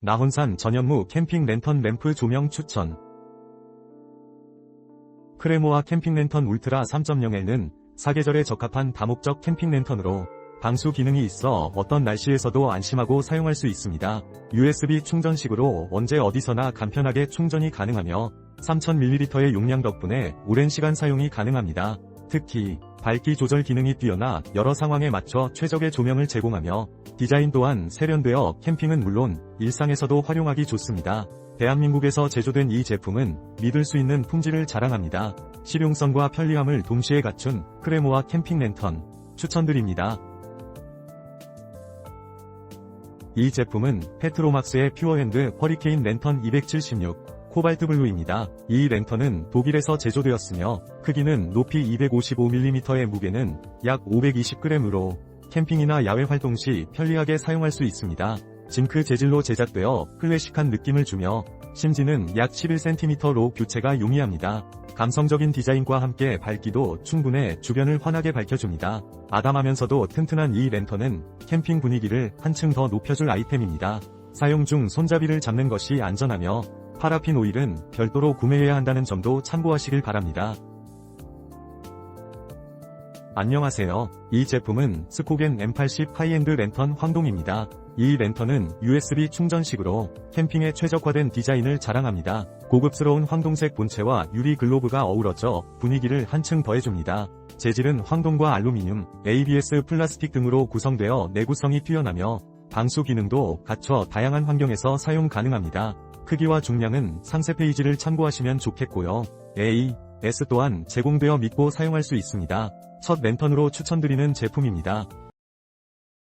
나혼산 전현무 캠핑 랜턴 램프 조명 추천 크레모아 캠핑 랜턴 울트라 3.0에는 사계절에 적합한 다목적 캠핑 랜턴으로 방수 기능이 있어 어떤 날씨에서도 안심하고 사용할 수 있습니다. USB 충전식으로 언제 어디서나 간편하게 충전이 가능하며 3000ml의 용량 덕분에 오랜 시간 사용이 가능합니다. 특히 밝기 조절 기능이 뛰어나 여러 상황에 맞춰 최적의 조명을 제공하며 디자인 또한 세련되어 캠핑은 물론 일상에서도 활용하기 좋습니다. 대한민국에서 제조된 이 제품은 믿을 수 있는 품질을 자랑합니다. 실용성과 편리함을 동시에 갖춘 크레모아 캠핑 랜턴 추천드립니다. 이 제품은 페트로막스의 퓨어핸드 허리케인 랜턴 276 코발트 블루입니다. 이 랜턴은 독일에서 제조되었으며 크기는 높이 255mm의 무게는 약 520g으로 캠핑이나 야외 활동 시 편리하게 사용할 수 있습니다. 징크 재질로 제작되어 클래식한 느낌을 주며 심지는 약 11cm로 교체가 용이합니다. 감성적인 디자인과 함께 밝기도 충분해 주변을 환하게 밝혀줍니다. 아담하면서도 튼튼한 이 랜턴은 캠핑 분위기를 한층 더 높여줄 아이템입니다. 사용 중 손잡이를 잡는 것이 안전하며 파라핀 오일은 별도로 구매해야 한다는 점도 참고하시길 바랍니다. 안녕하세요. 이 제품은 스코겐 M80 하이엔드 랜턴 황동입니다. 이 랜턴은 USB 충전식으로 캠핑에 최적화된 디자인을 자랑합니다. 고급스러운 황동색 본체와 유리 글로브가 어우러져 분위기를 한층 더해줍니다. 재질은 황동과 알루미늄, ABS 플라스틱 등으로 구성되어 내구성이 뛰어나며 방수 기능도 갖춰 다양한 환경에서 사용 가능합니다. 크기와 중량은 상세 페이지를 참고하시면 좋겠고요. A, S 또한 제공되어 믿고 사용할 수 있습니다. 첫 랜턴으로 추천드리는 제품입니다.